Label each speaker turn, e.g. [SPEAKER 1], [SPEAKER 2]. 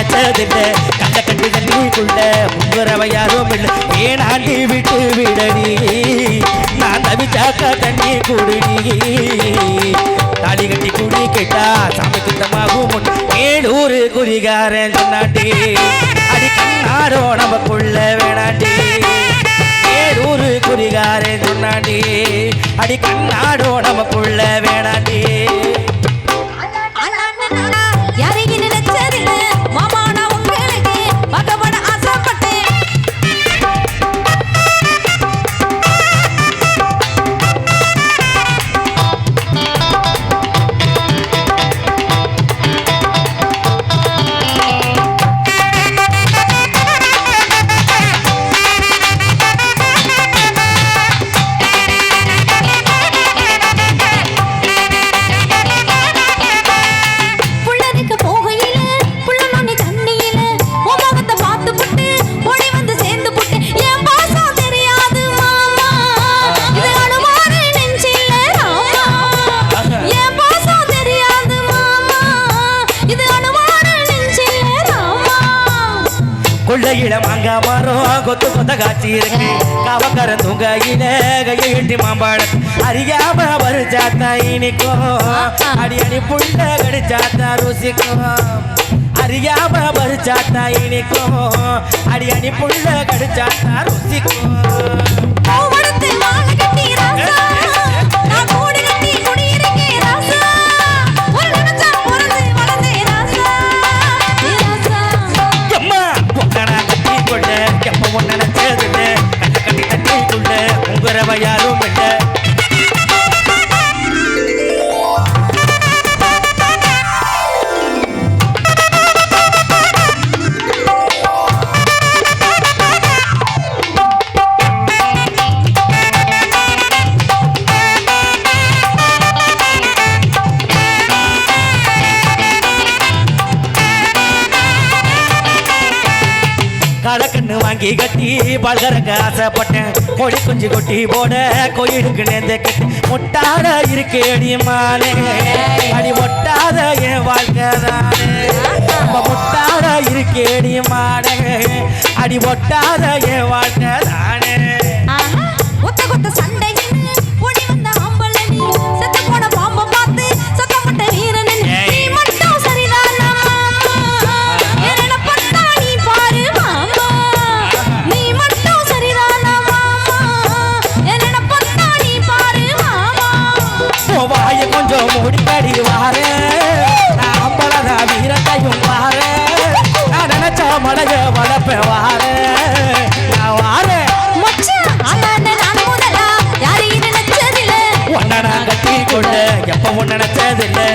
[SPEAKER 1] நினைச்சதில்லை கண்ட கட்டி தண்ணிக்குள்ள முங்குறவ யாரும் இல்லை ஏனாண்டி விட்டு விடடி நான் தவிச்சாக்கா தண்ணி குடுடி தாலி கட்டி குடி கேட்டா சாமி குத்தமாகும் முன் ஏழூரு குறிகாரன் சொன்னாண்டி. அடி கண்ணாரோ நமக்குள்ள வேணாண்டி. ஏழூரு குறிகாரன் சொன்னாண்டி. அடி கண்ணாடோ நமக்குள்ள வேணாண்டி. கொள்ளையில மாங்கா மரம் கொத்து கொத்த காட்சி இருக்கு காவக்காரன் தூங்கையில கையை எட்டி மாம்பாடம் அறியாம வருச்சாத்தா இனிக்கும். அடி அடி புள்ள கடிச்சாத்தா ருசிக்கும். அறியாம வருச்சாத்தா இனிக்கும். அடி அடி புள்ள கடிச்சாத்தா ருசிக்கும். களக்கண்ணு வாங்கி கட்டி பல்கரங்க ஆசைப்பட்டேன். கொடி குஞ்சு கொட்டி போட கோயிலுக்கு நேர்ந்த கட்டி முட்டாத இருக்கேடி மானே அடி முட்டாத என் வாழ்க்கை தானே. நம்ம முட்டாத இருக்கேடி மானே அடி முட்டாத என் வாழ்க்கை
[SPEAKER 2] முடித்தடி வாரு நான் அம்பளதான் வீரத்தையும் வாரு
[SPEAKER 1] நான் நினைச்சா மடைய வளப்பேன் வாரு. நான் வாரு ஒன்ன நான் கட்டி கொண்டு எப்பவும் நினைச்சதில்லை.